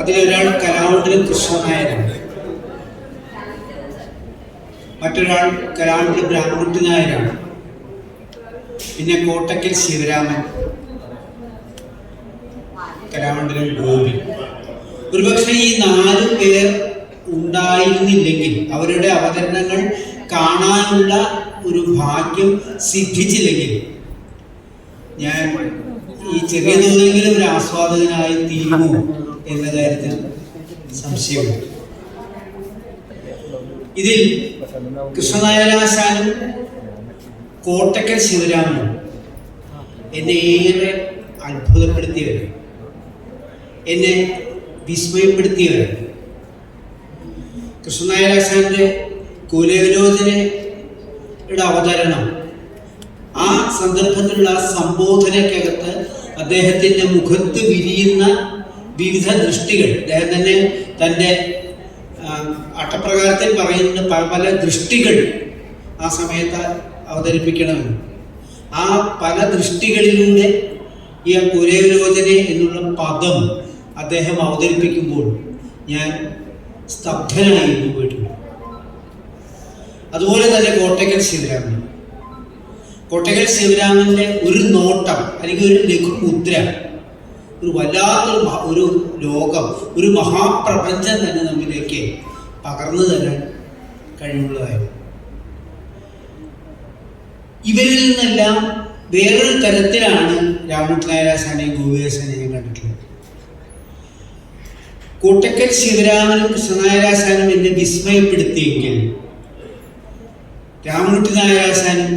അതിലൊരാൾ കലാമണ്ഡലം കൃഷ്ണനായരാണ് മറ്റൊരാൾ കലാമണ്ഡലം രാമകുട്ടി നായരാണ് പിന്നെ കോട്ടക്കൽ ശിവരാമൻ. കലാമണ്ഡലം ഗോപി. ഒരുപക്ഷെ ഈ നാല് പേർ ഉണ്ടായിരുന്നില്ലെങ്കിൽ അവരുടെ അവതരണങ്ങൾ കാണാനുള്ള ഒരു ഭാഗ്യം സിദ്ധിച്ചില്ലെങ്കിൽ ഞാൻ ഈ ചെറിയ തോതിലെങ്കിലും ഒരു ആസ്വാദകനായി തീരുമോ? എന്ന കാര്യത്തിൽ സംശയമുണ്ട്. ഇതിൽ കൃഷ്ണനായരാശാനും കോട്ടക്കൽ ശിവരാമനും എന്നെ ഏറെ അത്ഭുതപ്പെടുത്തിയവർ എന്നെ വിസ്മയപ്പെടുത്തിയവർ കൃഷ്ണനായരാശാന്റെ കുലവിലോചനയുടെ അവതരണം ആ സന്ദർഭത്തിലുള്ള സംബോധനക്കകത്ത് അദ്ദേഹത്തിന്റെ മുഖത്ത് വിരിയുന്ന വിവിധ ദൃഷ്ടികൾ. അദ്ദേഹം തന്നെ തന്റെ അട്ടപ്രകാരത്തിൽ പറയുന്ന പല പല ദൃഷ്ടികൾ ആ സമയത്ത് അവതരിപ്പിക്കണമെന്ന്. ആ പല ദൃഷ്ടികളിലൂടെ ഈ കുലവിലോചന എന്നുള്ള പദം അദ്ദേഹം അവതരിപ്പിക്കുമ്പോൾ ഞാൻ സ്തബ്ധനായി പോയിട്ടുണ്ട്. അതുപോലെ തന്നെ കോട്ടയ്ക്കൽ ശിവരാമൻ. കോട്ടയ്ക്കൽ ശിവരാമന്റെ ഒരു നോട്ടം അല്ലെങ്കിൽ ഒരു ലഘുമുദ്ര ഒരു വല്ലാത്തൊരു ഒരു ലോകം ഒരു മഹാപ്രപഞ്ചം തന്നെ നമ്മിലേക്ക് പകർന്നു തരാൻ കഴിവുള്ളതായിരുന്നു. ഇവരിൽ നിന്നെല്ലാം വേറൊരു തരത്തിലാണ് ഗോപിയാശാനെയും ഞാൻ കണ്ടിട്ടുള്ളത്. കൂട്ടക്കൽ ശിവരാമനും കൃഷ്ണനായരാസാനും എന്നെ വിസ്മയപ്പെടുത്തിയെങ്കിൽ രാമൂട്ടി നായരാസാനും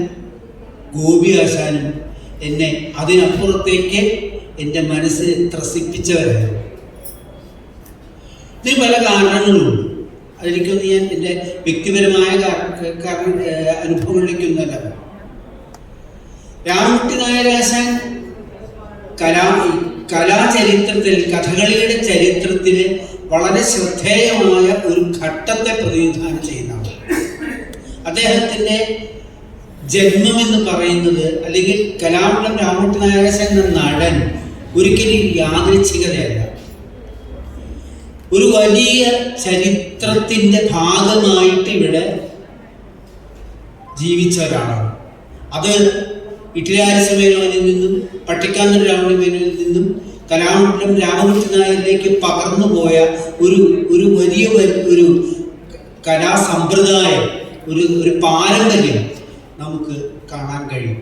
ഗോപി ആശാനും എന്നെ അതിനപ്പുറത്തേക്ക് എന്റെ മനസ്സ് ത്രസിപ്പിച്ചവരായിരുന്നു ഇതിന് പല കാരണങ്ങളുണ്ട്. അതെനിക്കൊന്ന് ഞാൻ എന്റെ വ്യക്തിപരമായ കാരണ അനുഭവങ്ങളിലേക്കൊന്നല്ല രാമകുട്ടി നായരാശാൻ കലാ കലാചരിത്രത്തിൽ കഥകളിയുടെ ചരിത്രത്തിൽ വളരെ ശ്രദ്ധേയമായ ഒരു ഘട്ടത്തെ പ്രതിനിധാനം ചെയ്യുന്നതാണ് അദ്ദേഹത്തിന്റെ ജന്മം എന്ന് പറയുന്നത് അല്ലെങ്കിൽ കലാമണ്ഡലം രാമകുട്ടി നായരാശൻ എന്ന നടൻ ഒരിക്കലും യാദൃച്ഛികതയല്ല ഒരു വലിയ ചരിത്രത്തിന്റെ ഭാഗമായിട്ട് ഇവിടെ ജീവിച്ച ഒരാളാണ്. അത് ഇട്ടിരാരസ മേനോനിൽ നിന്നും പട്ടിക്കാന്തർ രാമണിമേനോനിൽ നിന്നും കലാമണ്ഡലം രാമകൃഷ്ണ നായരിലേക്ക് പകർന്നു പോയ ഒരു ഒരു വലിയ ഒരു കലാസമ്പ്രദായം ഒരു ഒരു പാരമ്പര്യം നമുക്ക് കാണാൻ കഴിയും.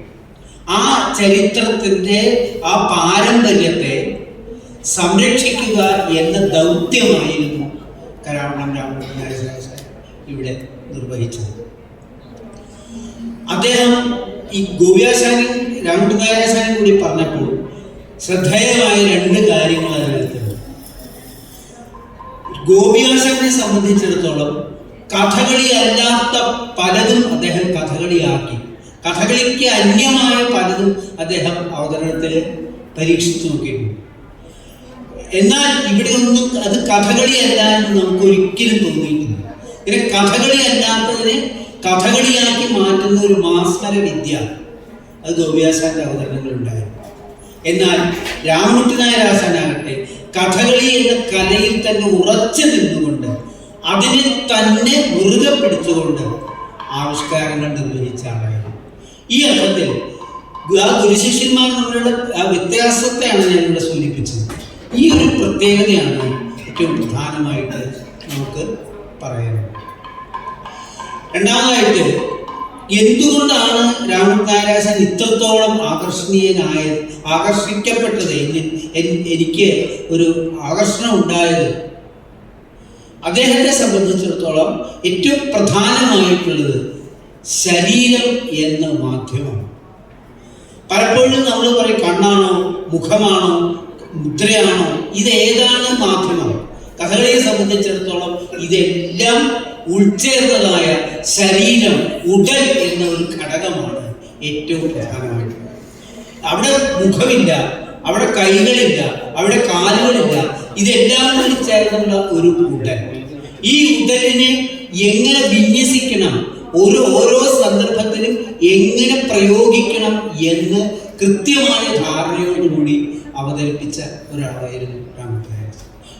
ആ ചരിത്രത്തിന്റെ ആ പാരമ്പര്യത്തെ സംരക്ഷിക്കുക എന്ന ദൗത്യമായിരുന്നു കരാമണം രാമകൃഷ്ണ ഇവിടെ നിർവഹിച്ചത്. അദ്ദേഹം ഈ ഗോവ്യാശാനി രാമകുമാരാശാനും കൂടി പറഞ്ഞപ്പോൾ ശ്രദ്ധേയമായ രണ്ട് കാര്യങ്ങൾ അതിനകത്തുണ്ട് ഗോപിയാശാനെ സംബന്ധിച്ചിടത്തോളം കഥകളി അല്ലാത്ത പലതും അദ്ദേഹം കഥകളിയാക്കി. കഥകളിക്ക് അന്യമായ പലതും അദ്ദേഹം അവതരണത്തിൽ പരീക്ഷിച്ചു നോക്കിയിട്ടുണ്ട്. എന്നാൽ ഇവിടെ ഒന്നും അത് കഥകളിയല്ല എന്ന് നമുക്ക് ഒരിക്കലും തോന്നിയിട്ടില്ല. ഇങ്ങനെ കഥകളി അല്ലാത്തതിനെ കഥകളിയാക്കി മാറ്റുന്ന ഒരു മാസ്മര വിദ്യ അത് ഗോപിയാശാന്റെ അവതരണങ്ങളുണ്ടായിരുന്നു എന്നാൽ രാമകുട്ടി നായരാശാനാകട്ടെ കഥകളി എന്ന കലയിൽ തന്നെ ഉറച്ചു നിന്നുകൊണ്ട് അതിനെ തന്നെ മുറുകെ പിടിച്ചുകൊണ്ട് ആവിഷ്കാരങ്ങൾ നിർവഹിച്ച ഈ അർത്ഥത്തിൽ ആ ഗുരുശിഷ്യന്മാർ തമ്മിലുള്ള ആ വ്യത്യാസത്തെയാണ് ഞാൻ ഇവിടെ സൂചിപ്പിച്ചത്. ഈ ഒരു പ്രത്യേകതയാണ് ഏറ്റവും പ്രധാനമായിട്ട് നമുക്ക് പറയുന്നത് രണ്ടാമതായിട്ട് എന്തുകൊണ്ടാണ് രാമകാരാശൻ ഇത്രത്തോളം ആകർഷണീയനായത് ആകർഷിക്കപ്പെട്ടത് എനിക്ക് ഒരു ആകർഷണം ഉണ്ടായത്? അദ്ദേഹത്തെ സംബന്ധിച്ചിടത്തോളം ഏറ്റവും പ്രധാനമായിട്ടുള്ളത് ശരീരം എന്ന മാധ്യമം. പലപ്പോഴും നമ്മൾ പറയും കണ്ണാണോ മുഖമാണോ മുദ്രയാണോ ഇതേതാണ് മാധ്യമം. കഥകളിയെ സംബന്ധിച്ചിടത്തോളം ഇതെല്ലാം ഉൾച്ചേർന്നതായ ശരീരം ഉടൽ എന്ന ഒരു ഘടകമാണ് ഏറ്റവും പ്രധാനമായിട്ട്. അവിടെ മുഖമില്ല അവിടെ കൈകളില്ല അവിടെ കാലുകളില്ല ഇതെല്ലാം കൂടി ചേർന്നുള്ള ഒരു ഉടൽ. ഈ ഉടലിനെ എങ്ങനെ വിന്യസിക്കണം? ഓരോ ഓരോ സന്ദർഭത്തിലും എങ്ങനെ പ്രയോഗിക്കണം എന്ന് കൃത്യമായ ധാരണയോടുകൂടി അവതരിപ്പിച്ച ഒരാളായിരുന്നു രാമനാരായണൻ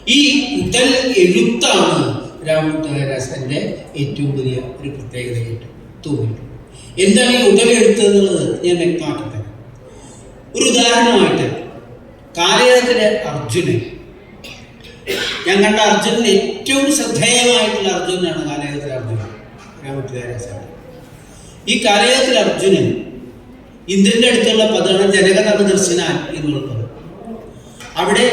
ഈ ഉടൽ എഴുത്താണ് രാമനാരായണന്റെ ഏറ്റവും വലിയ ഒരു പ്രത്യേകതയായിട്ട് തോന്നിയത് എന്താണ് ഈ ഉടൽ എഴുത്ത് എന്നുള്ളത്? ഞാൻ വ്യക്തമാക്കി തരാം. ഒരു ഉദാഹരണമായിട്ട് കാലഘട്ടത്തിലെ അർജുനൻ ഞാൻ കണ്ട അർജുനൻ ഏറ്റവും ശ്രദ്ധേയമായിട്ടുള്ള അർജുനനാണ് കാലയളത്തിലെ അർജുനൻ. രാമനാരായണ ഈ കാലയത്തിൽ അർജുനൻ ഇന്ദ്രന്റെ അടുത്തുള്ള പദമാണ് ജനകനവ ദർശനാൻ പദം അവിടെ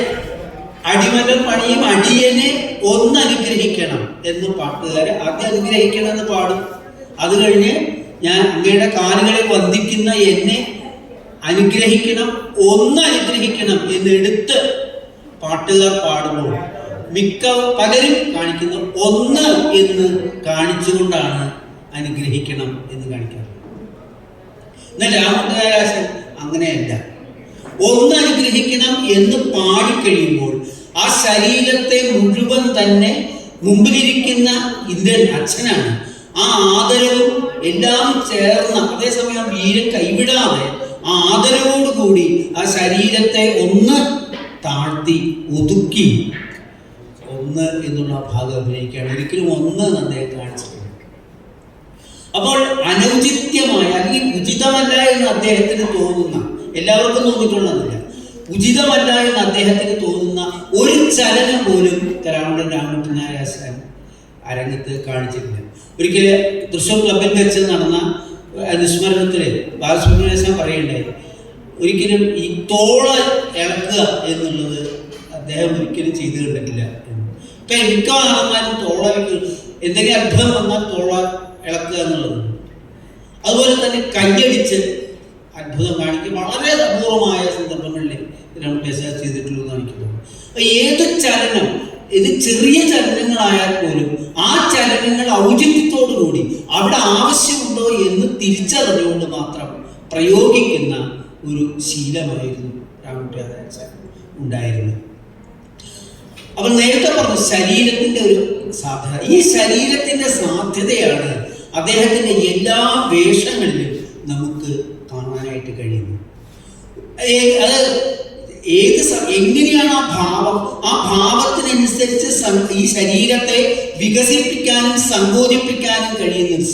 അടിമലം പണിയും അടിയനെ ഒന്ന് അനുഗ്രഹിക്കണം എന്ന് പാട്ടുകാരെ ആദ്യം അനുഗ്രഹിക്കണം എന്ന് പാടും. അത് കഴിഞ്ഞ് ഞാൻ അങ്ങയുടെ കാലുകളെ വന്ദിക്കുന്ന എന്നെ അനുഗ്രഹിക്കണം ഒന്ന് അനുഗ്രഹിക്കണം എന്ന് എടുത്ത് പാട്ടുകാർ പാടുമ്പോൾ മിക്ക പലരും കാണിക്കുന്ന ഒന്ന് എന്ന് കാണിച്ചുകൊണ്ടാണ് അനുഗ്രഹിക്കണം എന്ന് കാണിക്കുന്നത് എന്നാൽ രാമനാരാശൻ അങ്ങനെയല്ല. ഒന്ന് അനുഗ്രഹിക്കണം എന്ന് പാടിക്കഴിയുമ്പോൾ ആ ശരീരത്തെ മുഴുവൻ തന്നെ മുമ്പിലിരിക്കുന്ന ഇന്ത്യൻ അച്ഛനാണ്. ആ ആദരവും എല്ലാം ചേർന്ന അതേസമയം വീരൻ കൈവിടാതെ ആ ആദരവോടുകൂടി ആ ശരീരത്തെ ഒന്ന് താഴ്ത്തി ഒതുക്കി ഒന്ന് എന്നുള്ള ഭാഗം അഭിനയിക്കുകയാണ്. ഒരിക്കലും ഒന്ന് അദ്ദേഹം കാണിച്ചിട്ടുണ്ട് അപ്പോൾ അനൗചിത്യമായ അല്ലെങ്കിൽ ഉചിതമല്ല എന്ന് അദ്ദേഹത്തിന് തോന്നുന്ന എല്ലാവർക്കും തോന്നിയിട്ടുള്ളതല്ല ഉചിതമല്ല എന്ന് അദ്ദേഹത്തിന് തോന്നുന്ന ഒരു ചലനം പോലും കരാമണ്ടൻ രാമകൃഷ്ണനാരാശൻ അരങ്ങത്ത് കാണിച്ചിട്ടില്ല. ഒരിക്കൽ തൃശ്ശൂർ ക്ലബിൽ വെച്ച് നടന്ന അനുസ്മരണത്തിൽ ബാലസുബ്രഹ്മണ്യൻ പറയേണ്ടത് ഒരിക്കലും ഈ തോള ഇളക്കുക എന്നുള്ളത് അദ്ദേഹം ഒരിക്കലും ചെയ്തു കണ്ടിട്ടില്ല എന്ന്. ഇപ്പൊ മിക്ക നടന്മാരും തോള എന്തെങ്കിലും അത്ഭുതം വന്നാൽ തോള ഇളക്കുക എന്നുള്ളത്. അതുപോലെ തന്നെ കയ്യടിച്ച് അത്ഭുതം കാണിക്കും. വളരെ അപൂർവമായ സന്ദർഭങ്ങളിൽ ഇതിനാണ് ചെയ്തിട്ടുള്ളൂ എന്ന് കാണിക്കുന്നത് ഏത് ചലനം ഇത് ചെറിയ ചലനങ്ങളായാൽ പോലും ആ ചലനങ്ങൾ ഔചിത്യത്തോടു കൂടി അവിടെ ആവശ്യമുണ്ടോ എന്ന് തിരിച്ചറിഞ്ഞുകൊണ്ട് മാത്രം പ്രയോഗിക്കുന്ന ഒരു ശീലമായിരുന്നു രാമകുട്ടിയാദാചാര്യ ഉണ്ടായിരുന്നത്. അവൻ നേരത്തെ പറഞ്ഞു ശരീരത്തിന്റെ ഒരു സാധ്യത. ഈ ശരീരത്തിന്റെ സാധ്യതയാണ് അദ്ദേഹത്തിന്റെ എല്ലാ വേഷങ്ങളിലും നമുക്ക് കാണാനായിട്ട് കഴിയുന്നത്. അത് ഏത് എങ്ങനെയാണ് ആ ഭാവം? ആ ഭാവത്തിനനുസരിച്ച് ഈ ശരീരത്തെ വികസിപ്പിക്കാനും സങ്കോചിപ്പിക്കാനും കഴിയുന്ന ഒരു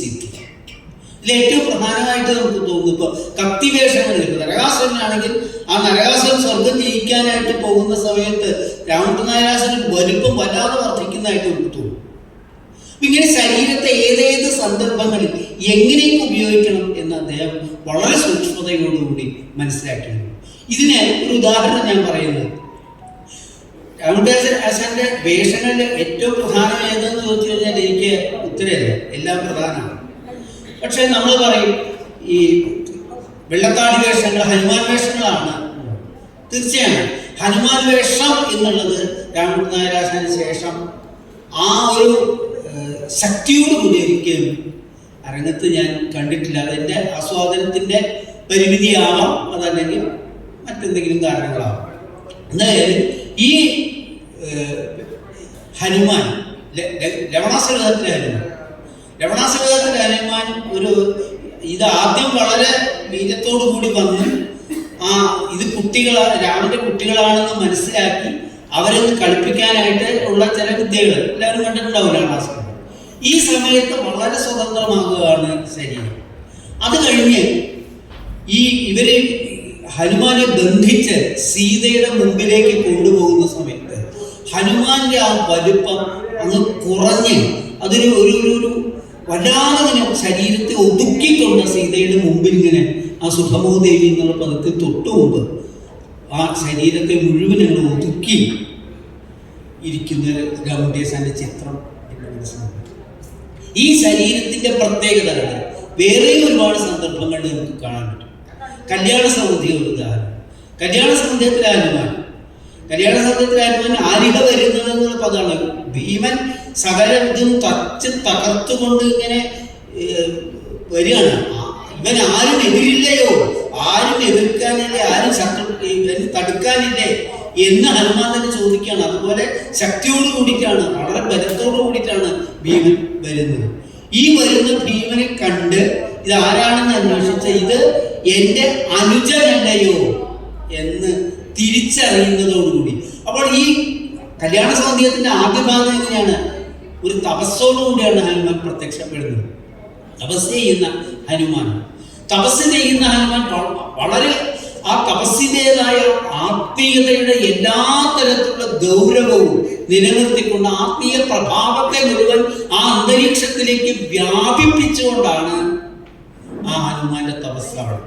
ഇതിൽ ഏറ്റവും പ്രധാനമായിട്ട് നമുക്ക് തോന്നുന്നു ഇപ്പൊ കത്തിവേഷങ്ങളിൽ പ്രകാശനാണെങ്കിൽ ആ നരകാസുരൻ സ്വർഗം ജയിക്കാനായിട്ട് പോകുന്ന സമയത്ത് രാമനാരാസന് വലുപ്പം വല്ലാതെ വർദ്ധിക്കുന്നതായിട്ട് നമുക്ക് തോന്നും. ഇങ്ങനെ ശരീരത്തെ ഏതേത് സന്ദർഭങ്ങളിൽ എങ്ങനെയൊക്കെ ഉപയോഗിക്കണം എന്ന് അദ്ദേഹം വളരെ സൂക്ഷ്മതയോടുകൂടി മനസ്സിലാക്കിയിരുന്നു. ഇതിന് ഒരു ഉദാഹരണം ഞാൻ പറയുന്നത്. രാമദാസന്റെ വേഷങ്ങളിൽ ഏറ്റവും പ്രധാനം ഏതെന്ന് ചോദിച്ചു കഴിഞ്ഞാൽ എനിക്ക് ഉത്തരല്ല എല്ലാം പ്രധാനമാണ്. പക്ഷെ നമ്മൾ പറയും ഈ വെള്ളത്താടി വേഷങ്ങൾ ഹനുമാൻ വേഷങ്ങളാണ്. തീർച്ചയാണ് ഹനുമാൻ വേഷം എന്നുള്ളത് രാമനാരാശന് ശേഷം ആ ഒരു ശക്തിയോട് കൂടി ഒരിക്കലും അരങ്ങത്ത് ഞാൻ കണ്ടിട്ടില്ല. അതിന്റെ ആസ്വാദനത്തിന്റെ പരിമിതിയാവാം അതല്ലെങ്കിൽ മറ്റെന്തെങ്കിലും കാരണങ്ങളാവാം. എന്തായാലും ഈ ഹനുമാൻ ല- ല- ലവണാസുരത്തിലെ ഹനുമാൻ. ലവണാസുരത്തിലെ ഹനുമാൻ ഒരു ഇത് ആദ്യം വളരെ വീര്യത്തോടു കൂടി വന്ന് ആ ഇത് കുട്ടികളാ രാമന്റെ കുട്ടികളാണെന്ന് മനസ്സിലാക്കി അവരെ കളിപ്പിക്കാനായിട്ട് ഉള്ള ചില വിദ്യകൾ എല്ലാവരും കണ്ടിട്ടുണ്ടാവില്ല ഈ സമയത്ത് വളരെ സ്വതന്ത്രമാകുകയാണ് ശരീരം. അത് കഴിഞ്ഞ് ഈ ഇവരെ ഹനുമാനെ ബന്ധിച്ച് സീതയുടെ മുമ്പിലേക്ക് കൊണ്ടുപോകുന്ന സമയത്ത് ഹനുമാന്റെ ആ വലുപ്പം അങ്ങ് കുറഞ്ഞ് അതൊരു ഒരു ഒരു വല്ലാതെ ഇങ്ങനെ ശരീരത്തെ ഒതുക്കിക്കൊണ്ട് സീതയുടെ മുമ്പിൽ ഇങ്ങനെ ആ സുഖമോദേവി എന്നുള്ള പദത്തിൽ തൊട്ടു മുമ്പ് ആ ശരീരത്തെ മുഴുവൻ അങ്ങനെ ഒതുക്കി ഇരിക്കുന്ന ഗൗഡേശാന്റെ ചിത്രം ഈ ശരീരത്തിന്റെ പ്രത്യേകതകൾ വേറെയും ഒരുപാട് സന്ദർഭങ്ങളിൽ നമുക്ക് കാണാൻ പറ്റും. കല്യാണ സൗദ്യ ഒരു ഉദാഹരണം. കല്യാണ സൗന്ദര്യത്തിലെ ഹനുമാൻ. കല്യാണ സൗന്ദര്യത്തിലെ ഹനുമാൻ ആരിക വരുന്നത് എന്നുള്ള പദമാണ്. ഭീമൻ സകല ഇതും തച്ച് തകർത്തുകൊണ്ട് ഇങ്ങനെ വരികയാണ്. ഇവൻ ആരും എതിരില്ലയോ? ആരും എതിർക്കാനില്ലേ? ആരും ശത്രു തടുക്കാനില്ലേ? എന്ന് ഹനുമാൻ തന്നെ ചോദിക്കുകയാണ്. അതുപോലെ ശക്തിയോട് കൂടിയിട്ടാണ് വളരെ ബലത്തോട് കൂടിയിട്ടാണ് ഭീമൻ വരുന്നത്. ഈ വരുന്ന ഭീമനെ കണ്ട് ഇത് ആരാണെന്ന് അന്വേഷിച്ച ഇത് എന്റെ അനുജനല്ലയോ എന്ന് തിരിച്ചറിയുന്നതോടുകൂടി. അപ്പോൾ ഈ കല്യാണ സൗന്ദര്യത്തിന്റെ ആദ്യ ഭാഗം എങ്ങനെയാണ്? ഒരു തപസ്സോടുകൂടിയാണ് ഹനുമാൻ പ്രത്യക്ഷപ്പെടുന്നത്. തപസ് ചെയ്യുന്ന ഹനുമാൻ. തപസ് ചെയ്യുന്ന ഹനുമാൻ വളരെ ആ തപസ്സിന്റെതായ ആത്മീയതയുടെ എല്ലാ തരത്തിലുള്ള ഗൗരവവും നിലനിർത്തിക്കൊണ്ട് ആത്മീയ പ്രഭാവത്തെ മുഴുവൻ ആ അന്തരീക്ഷത്തിലേക്ക് വ്യാപിപ്പിച്ചുകൊണ്ടാണ് ആ ഹനുമാന്റെ തപസ് അവിടെ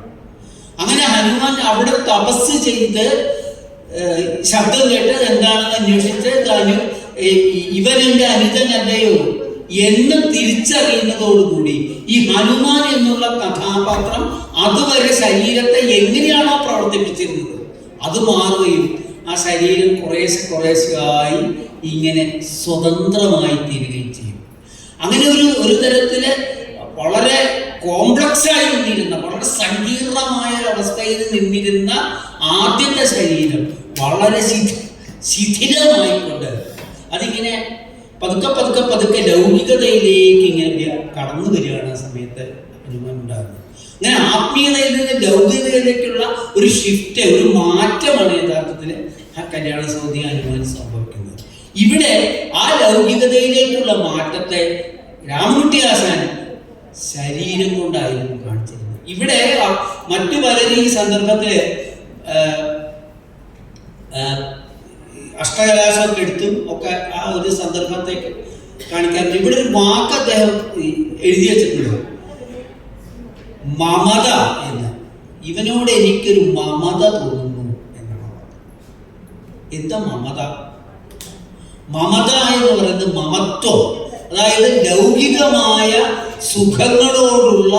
അങ്ങനെ ഹനുമാൻ അവിടെ തപസ് ചെയ്ത് ശബ്ദം കേട്ട് എന്താണെന്ന് അന്വേഷിച്ച് അനു ഇവൻ എന്റെ അനുജനല്ലയോ എന്ന് തിരിച്ചറിയുന്നതോടുകൂടി ഈ ഹനുമാൻ എന്നുള്ള കഥാപാത്രം അതുവരെ ശരീരത്തെ എങ്ങനെയാണോ പ്രവർത്തിപ്പിച്ചിരുന്നത്? അത് മാറുകയും ആ ശരീരം കുറേശ്ശെ കുറേശ്ശെയായി ഇങ്ങനെ സ്വതന്ത്രമായി തീരുകയും ചെയ്യും. അങ്ങനെ ഒരു ഒരു തരത്തിൽ വളരെ കോംപ്ലക്സ് ആയി നിന്നിരുന്ന വളരെ സങ്കീർണമായ ഒരവസ്ഥയിൽ നിന്നിരുന്ന ആദ്യത്തെ ശരീരം വളരെ ശിഥി ശിഥിലമായിക്കൊണ്ട് അതിങ്ങനെ പതുക്കെ പതുക്കെ പതുക്കെ ലൗകികതയിലേക്ക് ഇങ്ങനെ കടന്നു വരികയാണ് ആ സമയത്ത് ഉണ്ടാകുന്നത്. അങ്ങനെ ആത്മീയതയിൽ നിന്ന് ലൗകികതയിലേക്കുള്ള ഒരു ഷിഫ്റ്റ് ഒരു മാറ്റമാണ് യഥാർത്ഥത്തിൽ ആ കല്യാണ സൗദി ഹനുമാൻ സംഭവിക്കുന്നത്. ഇവിടെ ആ ലൗകികതയിലേക്കുള്ള മാറ്റത്തെ രാമകുട്ടി ആശാൻ ശരീരം കൊണ്ടായിരുന്നു കാണിച്ചിരുന്നത്. ഇവിടെ മറ്റു പലരും ഈ സന്ദർഭത്തിൽ അഷ്ടകലാശമൊക്കെ എടുത്തും ഒക്കെ ആ ഒരു സന്ദർഭത്തെ കാണിക്കാൻ ഇവിടെ ഒരു വാക്ക് അദ്ദേഹം എഴുതി വെച്ചിട്ടുണ്ട്. മമത എന്ന്. ഇവനോട് എനിക്കൊരു മമത തോന്നുന്നു എന്നാണ് എന്താ മമത? മമത എന്ന് പറയുന്നത് മമത്വം. അതായത് ലൗകികമായ സുഖങ്ങളോടുള്ള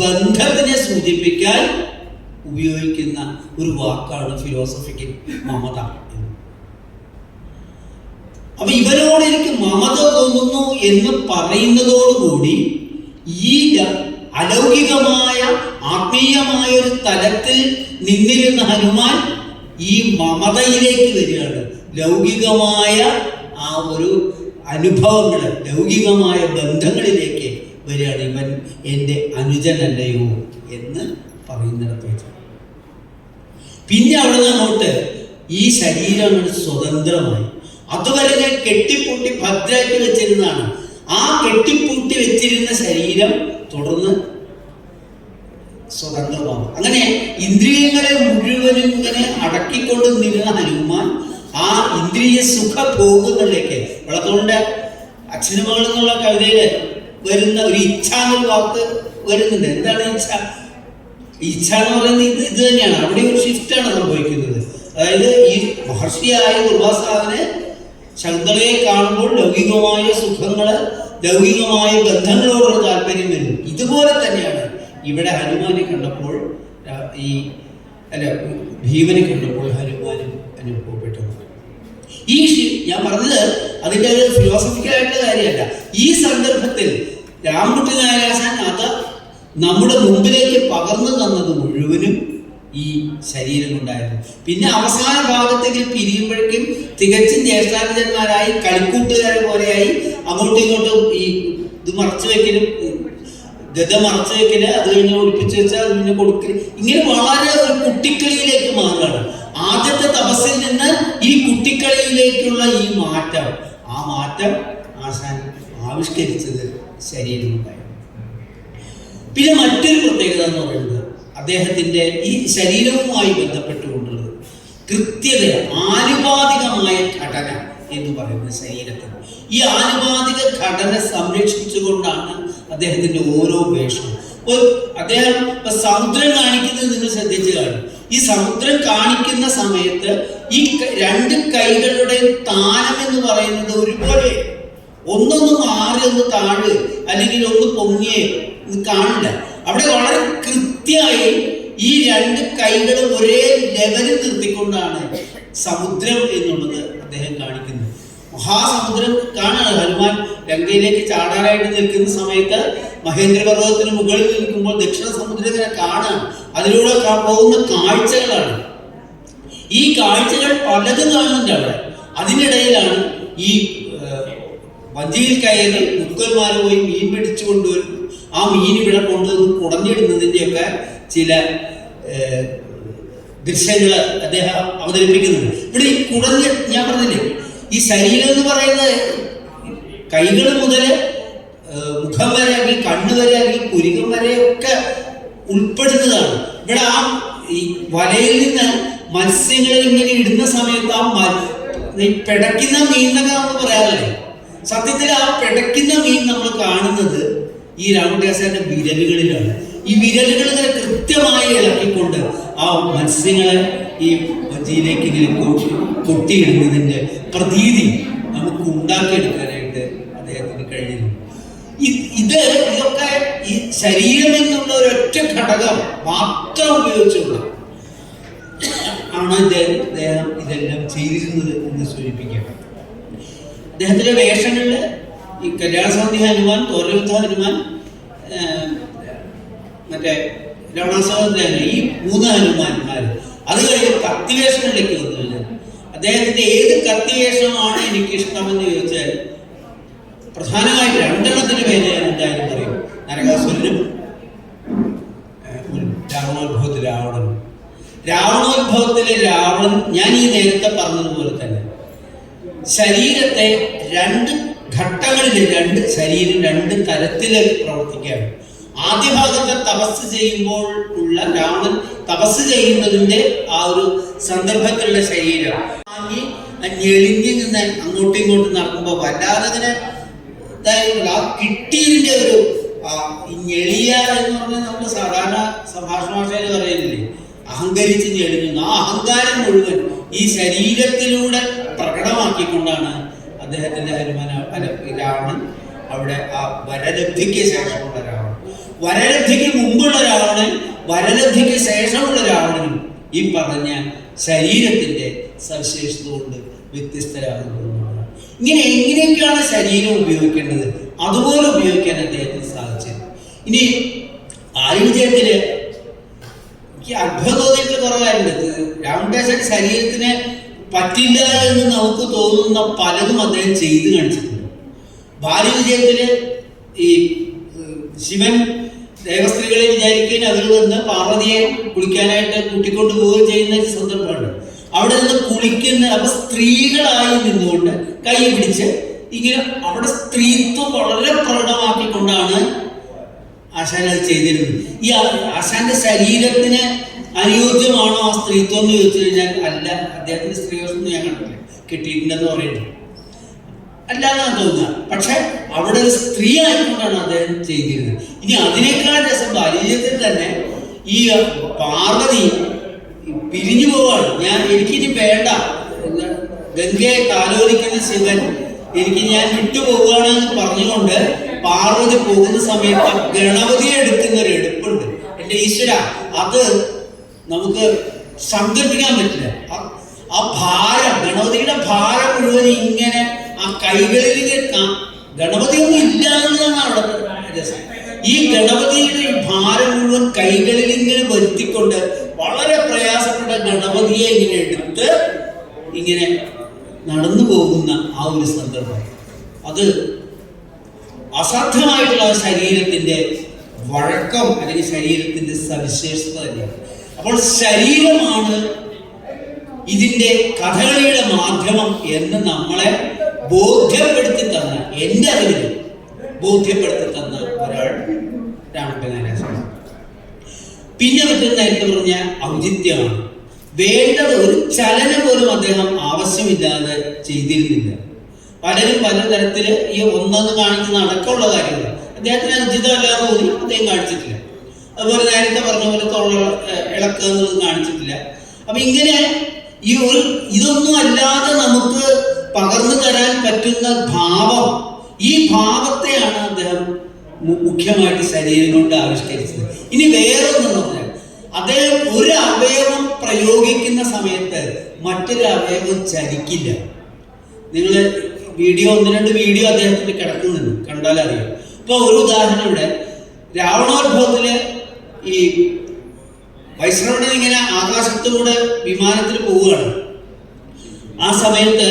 ബന്ധത്തിനെ സൂചിപ്പിക്കാൻ ഉപയോഗിക്കുന്ന ഒരു വാക്കാണ് ഫിലോസഫിക്കൽ മമത. അപ്പൊ ഇവരോട് എനിക്ക് മമത തോന്നുന്നു എന്ന് പറയുന്നതോടുകൂടി ഈ അലൗകികമായ ആത്മീയമായ ഒരു തലത്തിൽ നിന്നിരുന്ന ഹനുമാൻ ഈ മമതയിലേക്ക് വരികയാണ്. ലൗകികമായ ആ ഒരു അനുഭവങ്ങൾ ലൗകികമായ ബന്ധങ്ങളിലേക്ക് വരികയാണ് ഇവൻ. എന്റെ അനുജനല്ലയോ എന്ന് പറയുന്നിടത്ത് പിന്നെ അവിടെ നിന്നോട്ട് ഈ ശരീരങ്ങൾ സ്വതന്ത്രമായി. അതുവരെ ഞാൻ കെട്ടിപ്പൂട്ടി ഭദ്രമായിട്ട് വെച്ചിരുന്നതാണ്. ആ കെട്ടിപ്പൂട്ടി വെച്ചിരുന്ന ശരീരം തുടർന്ന് സ്വതന്ത്രമാകും. അങ്ങനെ ഇന്ദ്രിയങ്ങളെ മുഴുവനും ഇങ്ങനെ അടക്കിക്കൊണ്ട് നിന്ന ഹനുമാൻ ആ ഇന്ദ്രിയ സുഖ ഭോഗങ്ങളിലേക്ക് വളർത്തുകൊണ്ട് അച്ഛനും മകൾ എന്നുള്ള കവിതയിൽ വരുന്ന ഒരു ഇച്ഛ എന്നൊരു വാക്ക് വരുന്നുണ്ട്. എന്താണ് ഇച്ഛ? ഇച്ഛ എന്ന് പറയുന്നത് ഇത് ഇത് തന്നെയാണ്. അവിടെ ഒരു ഷിഫ്റ്റാണ് സംഭവിക്കുന്നത് അതായത് ഈ മഹർഷിയായ ദുർവാസാവിന് ശകുന്തളയെ കാണുമ്പോൾ ലൗകികമായ സുഖങ്ങൾ ലൗകികമായ ബന്ധങ്ങളോടുള്ള താല്പര്യം വരും. ഇതുപോലെ തന്നെയാണ്. ഇവിടെ ഹനുമാനെ കണ്ടപ്പോൾ ഈ അല്ല ഭീമനെ കണ്ടപ്പോൾ ഹനുമാനും അനുഭവപ്പെട്ടത്. ഈ ഞാൻ പറഞ്ഞത് അതിന്റെ ഒരു ഫിലോസഫിക്കലായിട്ടുള്ള കാര്യമല്ല. ഈ സന്ദർഭത്തിൽ രാമകുട്ടി നാരായണൻ അത് നമ്മുടെ മുമ്പിലേക്ക് പകർന്നു തന്നത് മുഴുവനും ഈ ശരീരം ഉണ്ടായിരുന്നു പിന്നെ അവസാന ഭാഗത്തേക്ക് പിരിയുമ്പോഴേക്കും തികച്ചും ജ്യേഷ്ഠാനുജന്മാരായി കളിക്കൂട്ടുകാരെ പോലെയായി അങ്ങോട്ടും ഇങ്ങോട്ടും ഈ ഇത് മറച്ചു വെക്കലും ഗത മറച്ചു വെക്കൽ അത് കഴിഞ്ഞ് ഒളിപ്പിച്ചു വെച്ചാൽ അത് പിന്നെ കൊടുക്കൽ. ഇങ്ങനെ വളരെ ഒരു കുട്ടിക്കളിയിലേക്ക് മാറുകയാണ്. ആദ്യത്തെ തപസ്സിൽ നിന്ന് ഈ കുട്ടിക്കളിയിലേക്കുള്ള ഈ മാറ്റം. ആ മാറ്റം ആശാൻ ആവിഷ്കരിച്ചത് ശരീരമുണ്ടായിരുന്നു. പിന്നെ മറ്റൊരു പ്രത്യേകത എന്ന് പറയുന്നത് അദ്ദേഹത്തിന്റെ ഈ ശരീരവുമായി ബന്ധപ്പെട്ടുകൊണ്ടുള്ളത് കൃത്യത ആനുപാതികമായ ഘടന എന്ന് പറയുന്ന ശരീരത്തിന്. ഈ ആനുപാതിക ഘടന സംരക്ഷിച്ചുകൊണ്ടാണ് അദ്ദേഹത്തിന്റെ ഓരോ വേഷവും അദ്ദേഹം ഇപ്പൊ സമുദ്രം കാണിക്കുന്നത് നിങ്ങൾ ശ്രദ്ധിച്ചു കാണും. ഈ സമുദ്രം കാണിക്കുന്ന സമയത്ത് ഈ രണ്ട് കൈകളുടെ താനം എന്ന് പറയുന്നത് ഒരുപോലെ ഒന്നൊന്ന് മാറി ഒന്ന് താഴ് അല്ലെങ്കിൽ ഒന്ന് പൊങ്ങിയേ കാണില്ല. അവിടെ വളരെ കൃത്യമായി ഈ രണ്ട് കൈകളും ഒരേ ലെവലിൽ നിർത്തിക്കൊണ്ടാണ് സമുദ്രം എന്നുള്ളത് അദ്ദേഹം കാണിക്കുന്നത്. മഹാസമുദ്രം കാണാണ്. ഹനുമാൻ ലങ്കയിലേക്ക് ചാടാനായിട്ട് നിൽക്കുന്ന സമയത്ത് മഹേന്ദ്രപർവതത്തിന് മുകളിൽ നിൽക്കുമ്പോൾ ദക്ഷിണ സമുദ്രത്തിനെ കാണാൻ അതിലൂടെ പോകുന്ന കാഴ്ചകളാണ്. ഈ കാഴ്ചകൾ പലതും കാണുന്നുണ്ട് അവിടെ. അതിനിടയിലാണ് ഈ വഞ്ചിയിൽ കയറി മുക്കന്മാർ പോയി മീൻ പിടിച്ചു കൊണ്ടുവരുന്നു ആ മീൻ ഇവിടെ കൊണ്ടുവന്ന് കുടഞ്ഞിടുന്നതിന്റെയൊക്കെ ചില ദൃശ്യങ്ങൾ അദ്ദേഹം അവതരിപ്പിക്കുന്നുണ്ട്. ഇവിടെ ഈ കുടഞ്ഞ ഞാൻ പറഞ്ഞില്ലേ ഈ ശരീരം എന്ന് പറയുന്നത് കൈകൾ മുതൽ മുഖം വരെ അല്ലെങ്കിൽ കണ്ണ് വരെ അല്ലെങ്കിൽ കുരുകം വരെ ഒക്കെ ഉൾപ്പെടുന്നതാണ്. ഇവിടെ ആ ഈ വലയിൽ നിന്ന് മത്സ്യങ്ങൾ ഇങ്ങനെ ഇടുന്ന സമയത്ത് ആ പിടയ്ക്കുന്ന മീൻ എന്നൊക്കെ നമ്മൾ പറയാറില്ലേ? സത്യത്തിൽ ആ പിടയ്ക്കുന്ന മീൻ നമ്മൾ കാണുന്നത് ഈ രാമദാസന്റെ വിരലുകളിലാണ്. ഈ വിരലുകൾ ഇങ്ങനെ കൃത്യമായി ഇളക്കിക്കൊണ്ട് ആ മത്സ്യങ്ങളെ ഈ വഞ്ചിയിലേക്ക് ഇങ്ങനെ കൊട്ടിയിടുന്നതിന്റെ പ്രതീതി നമുക്ക് ഉണ്ടാക്കിയെടുക്കാനായിട്ട് അദ്ദേഹത്തിന് കഴിയുന്നു ഇത് ഇതൊക്കെ ഈ ശരീരം എന്നുള്ള ഒരൊറ്റ ഘടകം മാത്രം ഉപയോഗിച്ചുള്ള ആണ് അദ്ദേഹം ഇതെല്ലാം ചെയ്തിരുന്നത് എന്ന് സൂചിപ്പിക്കുക അദ്ദേഹത്തിന്റെ വേഷങ്ങളിൽ ഈ കല്യാണസമിതി ഹനുമാൻ തോരയുദ്ധ ഹനുമാൻ മറ്റേ ഹനുമാൻ ഈ മൂന്ന് ഹനുമാന്മാർ അത് കഴിഞ്ഞ് കത്തിവേഷങ്ങളിലേക്ക് വന്നു കഴിഞ്ഞാൽ അദ്ദേഹത്തിന്റെ ഏത് കത്തിവേഷമാണ് എനിക്ക് ഇഷ്ടമെന്ന് ചോദിച്ചാൽ പ്രധാനമായിട്ട് രണ്ടെണ്ണത്തിന് പേര് ഞാൻ എന്തായാലും പറയും. നരകാസുരനും രാവണോത്ഭവത്തിൽ രാവണനും രാവണോത്ഭവത്തിലെ രാവണൻ ഞാൻ ഈ നേരത്തെ പറഞ്ഞതുപോലെ തന്നെ ശരീരത്തെ രണ്ട് ഘട്ടങ്ങളിൽ രണ്ട് ശരീരം രണ്ട് തരത്തിൽ പ്രവർത്തിക്കുകയാണ്. ആദ്യ ഭാഗത്തെ തപസ് ചെയ്യുമ്പോൾ ഉള്ള രാമൻ തപസ് ചെയ്യുന്നതിന്റെ ആ ഒരു സന്ദർഭത്തിലുള്ള ശരീരം. ഞെളിഞ്ഞ് നിന്ന് അങ്ങോട്ടും ഇങ്ങോട്ടും നടക്കുമ്പോൾ വല്ലാതെ ഇങ്ങനെ ആ കിട്ടിയതിന്റെ ഒരു ഞെളിയ എന്ന് പറഞ്ഞാൽ നമ്മൾ സാധാരണ സംഭാഷണ ഭാഷയിൽ പറയുന്നില്ലേ അഹങ്കരിച്ച് ഞെളിഞ്ഞു. ആ അഹങ്കാരം മുഴുവൻ ഈ ശരീരത്തിലൂടെ പ്രകടമാക്കിക്കൊണ്ടാണ് അദ്ദേഹത്തിന്റെ ഹനുമാൻ രാവണൻ അവിടെ ആ വരലബ്ധിക്ക് ശേഷമുള്ള രാവണൻ. വരലബ്ധിക്ക് മുമ്പുള്ള രാവണൻ വരലബ്ധിക്ക് ശേഷമുള്ള രാവണനും ഈ പറഞ്ഞ ശരീരത്തിന്റെ സവിശേഷത കൊണ്ട് വ്യത്യസ്തരാകുന്നതുമാണ്. ഇങ്ങനെ എങ്ങനെയൊക്കെയാണ് ശരീരം ഉപയോഗിക്കേണ്ടത്. അതുപോലെ ഉപയോഗിക്കാൻ അദ്ദേഹത്തിന് സാധിച്ചത് ഇനി ആയുർജയത്തിൽ എനിക്ക് അത്ഭുതം തോന്നിയിട്ട് കുറെ കാര്യമുണ്ട്. ശരീരത്തിന് പറ്റില്ല എന്ന് നമുക്ക് തോന്നുന്ന പലതും അദ്ദേഹം ചെയ്തു കാണിച്ചിട്ടുണ്ട്. ഭാര്യ വിജയത്തിൽ ഈ ശിവൻ ദേവസ്ത്രീകളെ വിചാരിക്കുകയും അതിൽ നിന്ന് പാർവതിയെ കുളിക്കാനായിട്ട് കൂട്ടിക്കൊണ്ട് പോവുകയും ചെയ്യുന്ന സന്ദർഭമാണ് അവിടെ നിന്ന് കുളിക്കുന്ന അപ്പൊ സ്ത്രീകളായി നിന്നുകൊണ്ട് കൈ പിടിച്ച് ഇങ്ങനെ അവിടെ സ്ത്രീത്വം വളരെ പ്രകടമാക്കിക്കൊണ്ടാണ് ആശാൻ അത് ചെയ്തിരുന്നത്. ഈ ആശാന്റെ ശരീരത്തിന് അനുയോജ്യമാണോ ആ സ്ത്രീത്വം എന്ന് ചോദിച്ചു കഴിഞ്ഞാൽ അല്ല അദ്ദേഹത്തിന് സ്ത്രീവശം ഞാൻ കണ്ടില്ല കിട്ടിയിട്ടുണ്ടെന്ന് പറയുന്നത് അല്ലാന്നാണ് തോന്നുക. പക്ഷെ അവിടെ ഒരു സ്ത്രീ ആയിക്കൊണ്ടാണ് അദ്ദേഹം ചെയ്തിരുന്നത്. ഇനി അതിനേക്കാൾ രസം ബാല്യജീവിതത്തിൽ തന്നെ ഈ പാർവതി പിരിഞ്ഞു പോവാണ് ഞാൻ എനിക്കിനി വേണ്ട. ഗംഗയെ താലോലിക്കുന്ന ശിവൻ എനിക്ക് ഞാൻ വിട്ടുപോവുകയാണ് എന്ന് പറഞ്ഞുകൊണ്ട് പാർവതി പോകുന്ന സമയത്ത് ഗണപതിയെ എടുക്കുന്ന ഒരു എടുപ്പുണ്ട്. എന്റെ ഈശ്വര അത് നമുക്ക് സങ്കല്പിക്കാൻ പറ്റില്ല. ആ- ഭാരം ഗണപതിയുടെ ഭാരം മുഴുവൻ ഇങ്ങനെ ആ കൈകളിൽ ഗണപതി ഒന്നും ഇല്ല എന്നുള്ളതാണ് അവിടെ രസം ഈ ഗണപതിയുടെ ഭാരം മുഴുവൻ കൈകളിൽ ഇങ്ങനെ വരുത്തിക്കൊണ്ട് വളരെ പ്രയാസപ്പെട്ട ഗണപതിയെ ഇങ്ങനെ എടുത്ത് ഇങ്ങനെ നടന്നു പോകുന്ന ആ ഒരു സന്ദർഭം. അത് അസാധ്യമായിട്ടുള്ള ശരീരത്തിന്റെ വഴക്കം അല്ലെങ്കിൽ ശരീരത്തിന്റെ സവിശേഷത തന്നെയാണ്. അപ്പോൾ ശരീരമാണ് ഇതിന്റെ കഥകളിയുടെ മാധ്യമം എന്ന് നമ്മളെ ബോധ്യപ്പെടുത്തി തന്ന എന്റെ അറിവിൽ ബോധ്യപ്പെടുത്തി തന്ന ഒരാൾ രാമനാരായണ പിന്നെ മറ്റൊരു നേരത്തെ പറഞ്ഞ ഔചിത്യമാണ്. വേണ്ടത് ഒരു ചലനം പോലും അദ്ദേഹം ആവശ്യമില്ലാതെ ചെയ്തിരുന്നില്ല. പലരും പല പലതരത്തിൽ ഈ ഒന്നെന്ന് കാണിക്കുന്ന അടക്കമുള്ള കാര്യങ്ങൾ അദ്ദേഹത്തിന് അനുചിതമല്ലാതെ തോന്നി അദ്ദേഹം കാണിച്ചിട്ടില്ല. അതുപോലെ നേരത്തെ പറഞ്ഞ പോലെ തൊള്ള ഇളക്കുക എന്നുള്ളത് കാണിച്ചിട്ടില്ല. അപ്പൊ ഇങ്ങനെ ഈ ഒരു ഇതൊന്നും അല്ലാതെ നമുക്ക് പകർന്നു തരാൻ പറ്റുന്ന ഭാവം ഈ ഭാവത്തെയാണ് അദ്ദേഹം മുഖ്യമായിട്ട് ശരീരം കൊണ്ട് ആവിഷ്കരിച്ചത്. ഇനി വേറൊന്നും പറഞ്ഞാൽ അദ്ദേഹം ഒരു അവയവം പ്രയോഗിക്കുന്ന സമയത്ത് മറ്റൊരു അവയവം ചലിക്കില്ല. നിങ്ങൾ വീഡിയോ ഒന്ന് രണ്ട് വീഡിയോ അദ്ദേഹത്തിന് കിടക്കുന്നുണ്ട്. കണ്ടാലറിയാം. ഇപ്പൊ ഒരു ഉദാഹരണം ഇവിടെ. രാവണോത്ഭവത്തിൽ ഈ വൈസ്രോഡിൽ ഇങ്ങനെ ആകാശത്തൂടെ വിമാനത്തിൽ പോവുകയാണ്. ആ സമയത്ത്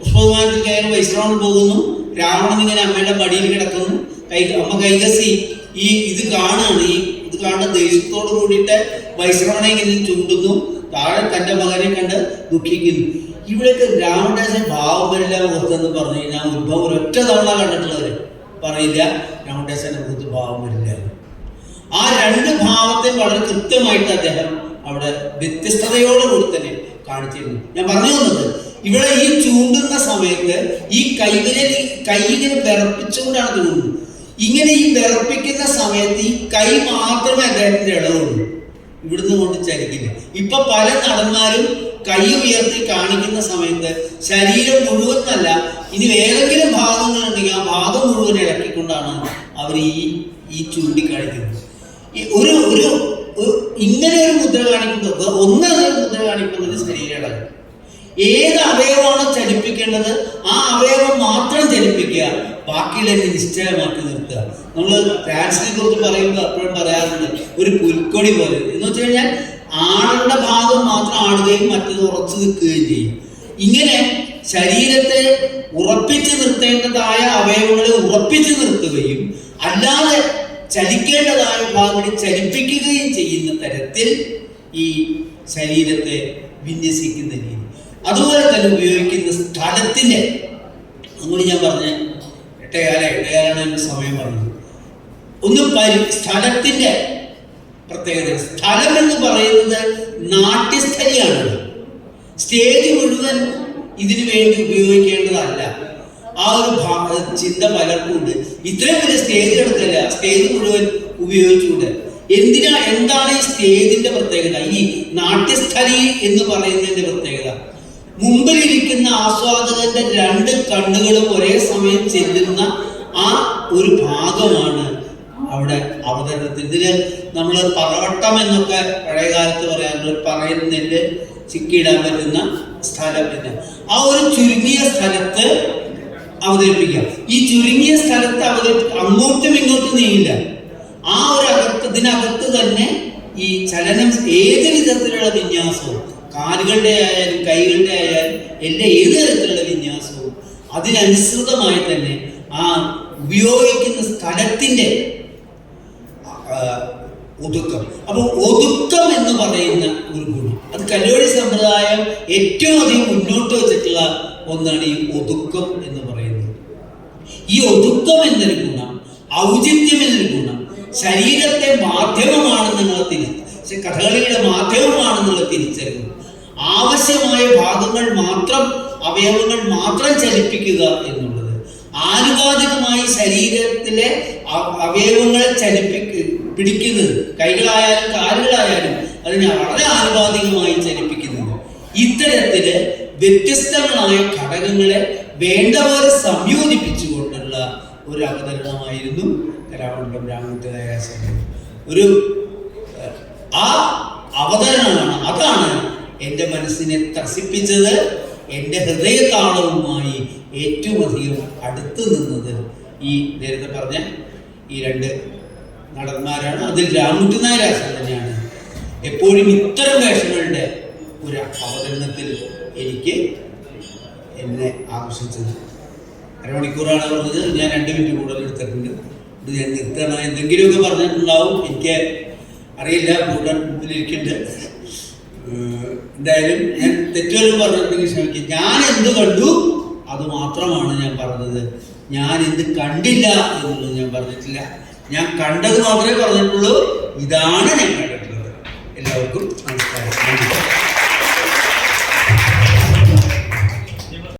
പുഷ്പവിമാനത്തിൽ കയറി വൈശ്രവണൻ പോകുന്നു. രാവണൻ ഇങ്ങനെ അമ്മയുടെ മടിയിൽ കിടക്കുന്നു. കൈ അമ്മ കൈകസി ഈ ഇത് കാണുകയാണ് ഈ ഇത് കാണുന്ന ദേഷ്യത്തോട് കൂടിയിട്ട് വൈശ്രവണെ ഇങ്ങനെ ചൂണ്ടുന്നു. താഴെ തന്റെ മകനെ കണ്ട് ദുഃഖിക്കുന്നു. ഇവിടെയൊക്കെ രാമദാസൻ ഭാവം വരില്ല മുഖത്തെന്ന് പറഞ്ഞു കഴിഞ്ഞാൽ ഉത്ഭവം. ഒരൊറ്റ തവണ കണ്ടിട്ടുള്ളവർ പറയില്ല രാമദാസന്റെ മുഖത്ത് ഭാവം വരില്ല. ആ രണ്ട് ഭാവത്തെ വളരെ കൃത്യമായിട്ട് അദ്ദേഹം അവിടെ വ്യത്യസ്തതയോടുകൂടി തന്നെ കാണിച്ചിരുന്നു. ഞാൻ പറഞ്ഞു തന്നത് ഇവിടെ ഈ ചൂണ്ടുന്ന സമയത്ത് ഈ കൈവിനെ കൈ ഇങ്ങനെ വിറപ്പിച്ചുകൊണ്ടാണ് ചൂണ്ടുന്നത് ഇങ്ങനെ ഈ വിറപ്പിക്കുന്ന സമയത്ത് ഈ കൈ മാത്രമേ അദ്ദേഹത്തിന്റെ ഇടവുള്ളൂ. ഇവിടുന്ന് കൊണ്ട് ചലിക്കില്ല. ഇപ്പൊ പല നടന്മാരും കൈ ഉയർത്തി കാണിക്കുന്ന സമയത്ത് ശരീരം മുഴുവൻ അല്ല ഇനി ഏതെങ്കിലും ഭാഗങ്ങളുണ്ടെങ്കിൽ ആ ഭാഗം മുഴുവൻ ഇളക്കിക്കൊണ്ടാണ് അവർ ഈ ഈ ചൂണ്ടിക്കാണിക്കുന്നത്. ഒരു ഒരു ഇങ്ങനെ ഒരു മുദ്ര കാണിക്കുന്നത് ഒന്ന് മുദ്ര കാണിക്കുന്നത് ശരീരമാണ് ഏത് അവയവമാണ് ചലിപ്പിക്കേണ്ടത് ആ അവയവം മാത്രം ചലിപ്പിക്കുക ബാക്കിയുള്ളതിനെ നിശ്ചയമാക്കി നിർത്തുക. നമ്മൾ ഡാൻസിനെ കുറിച്ച് പറയുമ്പോൾ അപ്പോഴും പറയാറുണ്ട് ഒരു പുൽക്കൊടി പോലെ. എന്ന് വെച്ച് കഴിഞ്ഞാൽ ആളുടെ ഭാഗം മാത്രം ആടുകയും മറ്റത് ഉറച്ചു നിൽക്കുകയും ചെയ്യും. ഇങ്ങനെ ശരീരത്തെ ഉറപ്പിച്ചു നിർത്തേണ്ടതായ അവയവങ്ങളെ ഉറപ്പിച്ചു നിർത്തുകയും അല്ലാതെ ചലിക്കേണ്ടതായ ഭാഗം ചലിപ്പിക്കുകയും ചെയ്യുന്ന തരത്തിൽ ഈ ശരീരത്തെ വിന്യസിക്കുന്ന രീതി. അതുപോലെ തന്നെ ഉപയോഗിക്കുന്ന സ്ഥലത്തിന് അങ്ങോട്ട് ഞാൻ പറഞ്ഞ എട്ടേകാല എട്ടേകാലാണ് എന്റെ സമയം പറഞ്ഞത്. ഒന്ന് പരി സ്ഥലത്തിന്റെ പ്രത്യേകത. സ്ഥലം എന്ന് പറയുന്നത് നാട്യസ്ഥലിയാണ് സ്റ്റേജ് മുഴുവൻ ഇതിനു വേണ്ടി ഉപയോഗിക്കേണ്ടതല്ല. ആ ഒരു ചിന്ത പലർക്കും ഉണ്ട് ഇത്രയും വലിയ സ്റ്റേജ് എടുക്കല്ല സ്റ്റേജ് മുഴുവൻ ഉപയോഗിച്ചുകൊണ്ട്. എന്തിനാ എന്താണ് ഈ സ്റ്റേജിന്റെ പ്രത്യേകത? ഈ നാട്യസ്ഥലി എന്ന് പറയുന്നതിന്റെ പ്രത്യേകത. മുമ്പിലിരിക്കുന്ന ആസ്വാദകന്റെ രണ്ട് കണ്ണുകളും ഒരേ സമയം ചെല്ലുന്ന ആ ഒരു ഭാഗമാണ് അവിടെ അവതരണത്തിൽ. ഇതിൽ നമ്മൾ പറവട്ടം എന്നൊക്കെ പഴയകാലത്ത് പറയാറുണ്ട്. പറയിൽ ചിക്കിയിടാൻ പറ്റുന്ന സ്ഥലം ആ ഒരു ചുരുങ്ങിയ സ്ഥലത്ത് അവതരിപ്പിക്കാം. ഈ ചുരുങ്ങിയ സ്ഥലത്ത് അവതരി അങ്ങോട്ടും ഇങ്ങോട്ടും നീങ്ങില്ല. ആ ഒരു അകത്ത് ഇതിനകത്ത് തന്നെ ഈ ചലനം ഏത് വിധത്തിലുള്ള വിന്യാസവും കാലുകളുടെ ആയാലും കൈകളുടെ ആയാലും എല്ലാ ഏത് തരത്തിലുള്ള വിന്യാസവും അതിനനുസൃതമായി തന്നെ ആ ഉപയോഗിക്കുന്ന സ്ഥലത്തിന്റെ ആ, ഒതുക്കം. അപ്പോൾ ഒതുക്കം എന്ന് പറയുന്ന ഒരു ഗുണം. അത് കല്ലുവഴി സമ്പ്രദായം ഏറ്റവും അധികം മുന്നോട്ട് വെച്ചിട്ടുള്ള ഒന്നാണ് ഈ ഒതുക്കം എന്ന് പറയുന്നത്. ഈ ഒതുക്കം എന്നൊരു ഗുണം ഔചിത്യം എന്നൊരു ഗുണം ശരീരത്തെ മാധ്യമമാണെന്നുള്ള തിരിച്ച് കഥകളിയുടെ മാധ്യമമാണെന്നുള്ള തിരിച്ചറിവ്. ആവശ്യമായ ഭാഗങ്ങൾ മാത്രം അവയവങ്ങൾ മാത്രം ചലിപ്പിക്കുക എന്നുള്ളത്. ആനുപാതികമായി ശരീരത്തിലെ അവയവങ്ങളെ ചലിപ്പിക്ക പിടിക്കുന്നത് കൈകളായാലും കാലുകളായാലും അതിനെ വളരെ ആനുപാതികമായി ചലിപ്പിക്കുന്നത്. ഇത്തരത്തിൽ വ്യത്യസ്തങ്ങളായ ഘടകങ്ങളെ വേണ്ടപോലെ സംയോജിപ്പിച്ചുകൊണ്ടുള്ള ഒരു അവതരണമായിരുന്നു കലാമണ്ഡലം രാമനായ ഒരു ആ അവതരണമാണ് അതാണ് എന്റെ മനസ്സിനെ ത്രസിപ്പിച്ചത് എന്റെ ഹൃദയതാളവുമായി ഏറ്റവും അധികം അടുത്തു നിന്നത്. ഈ നേരത്തെ പറഞ്ഞ ഈ രണ്ട് നടന്മാരാണ്. അതിൽ രാമുട്ടി തന്നെയാണ്. എപ്പോഴും ഇത്തരം വേഷങ്ങളുടെ ഒരു അവതരണത്തിൽ എനിക്ക് എന്നെ ആകർഷിച്ചത്. അരമണിക്കൂറാണ് പറഞ്ഞത്. ഞാൻ രണ്ട് മിനിറ്റ് കൂടുതൽ എടുത്തിട്ടുണ്ട്. ഇത് ഞാൻ നിർത്തണം എന്തെങ്കിലുമൊക്കെ പറഞ്ഞിട്ടുണ്ടാവും. എനിക്ക് അറിയില്ല. കൂടുതൽ മുമ്പിലിരിക്കുന്നുണ്ട് എന്തായാലും ഞാൻ തെറ്റുകൾ പറഞ്ഞിട്ടുണ്ടെങ്കിൽ ശ്രമിക്കും ഞാൻ എന്ത് കണ്ടു? അത് മാത്രമാണ് ഞാൻ പറഞ്ഞത്. ഞാൻ എന്ത് കണ്ടില്ല എന്നുള്ളത് ഞാൻ പറഞ്ഞിട്ടില്ല. ഞാൻ കണ്ടത് മാത്രമേ പറഞ്ഞിട്ടുള്ളൂ. ഇതാണ് ഞാൻ കണ്ടിട്ടുള്ളത്. എല്ലാവർക്കും നന്ദി.